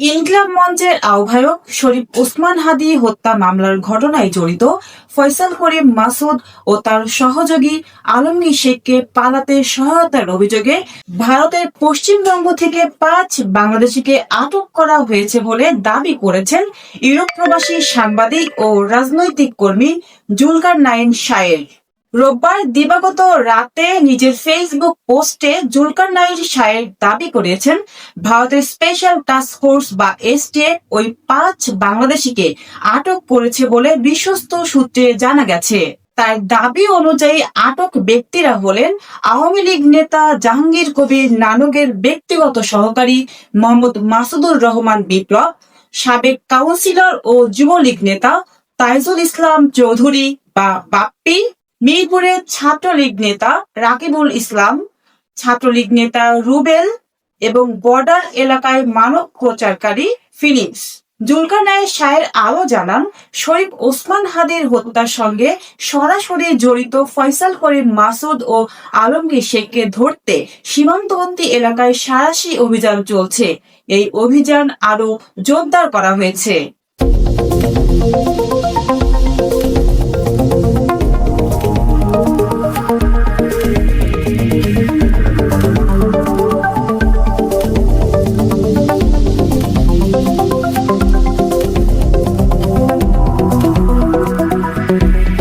ইনকলাব মঞ্চের আহ্বায়ক শরীফ ওসমান হাদি হত্যা মামলার ঘটনায় জড়িত ফয়সাল করিম মাসুদ ও তার সহযোগী আলমগীর শেখকে পালাতে সহায়তার অভিযোগে ভারতের পশ্চিমবঙ্গ থেকে পাঁচ বাংলাদেশিকে আটক করা হয়েছে বলে দাবি করেছেন ইউরোপ প্রবাসী সাংবাদিক ও রাজনৈতিক কর্মী জুলকার নাইন শায়ের। রোববার দিবাগত রাতে নিজের ফেসবুক পোস্টে জুলকার নাইন শায়ের দাবি করেছেন, ভারতের স্পেশাল টাস্ক ফোর্স বা এসটিএফ ওই পাঁচ বাংলাদেশিকে আটক করেছে বলে বিশ্বস্ত সূত্রে জানা গেছে। তার দাবি অনুযায়ী আটক ব্যক্তিরা হলেন আওয়ামী লীগ নেতা জাহাঙ্গীর কবির নানকের ব্যক্তিগত সহকারী মোহাম্মদ মাসুদুর রহমান বিপ্লব, সাবেক কাউন্সিলর ও যুবলীগ নেতা তাইজুল ইসলাম চৌধুরী বা বাপ্পি মিরপুরের ছাত্রলীগ নেতা রাকিবুল ইসলাম, ছাত্রলীগ নেতা রুবেল এবং বর্ডার এলাকায় মানব প্রচারকারী ফিলিপস। জুলকার নায়ের শায়ের আরও জানান, শরীফ ওসমান হাদির হত্যার সঙ্গে সরাসরি জড়িত ফয়সাল করিম মাসুদ ও আলমগীর শেখকে ধরতে সীমান্তবর্তী এলাকায় সারাশি অভিযান চলছে। এই অভিযান আরও জোরদার করা হয়েছে।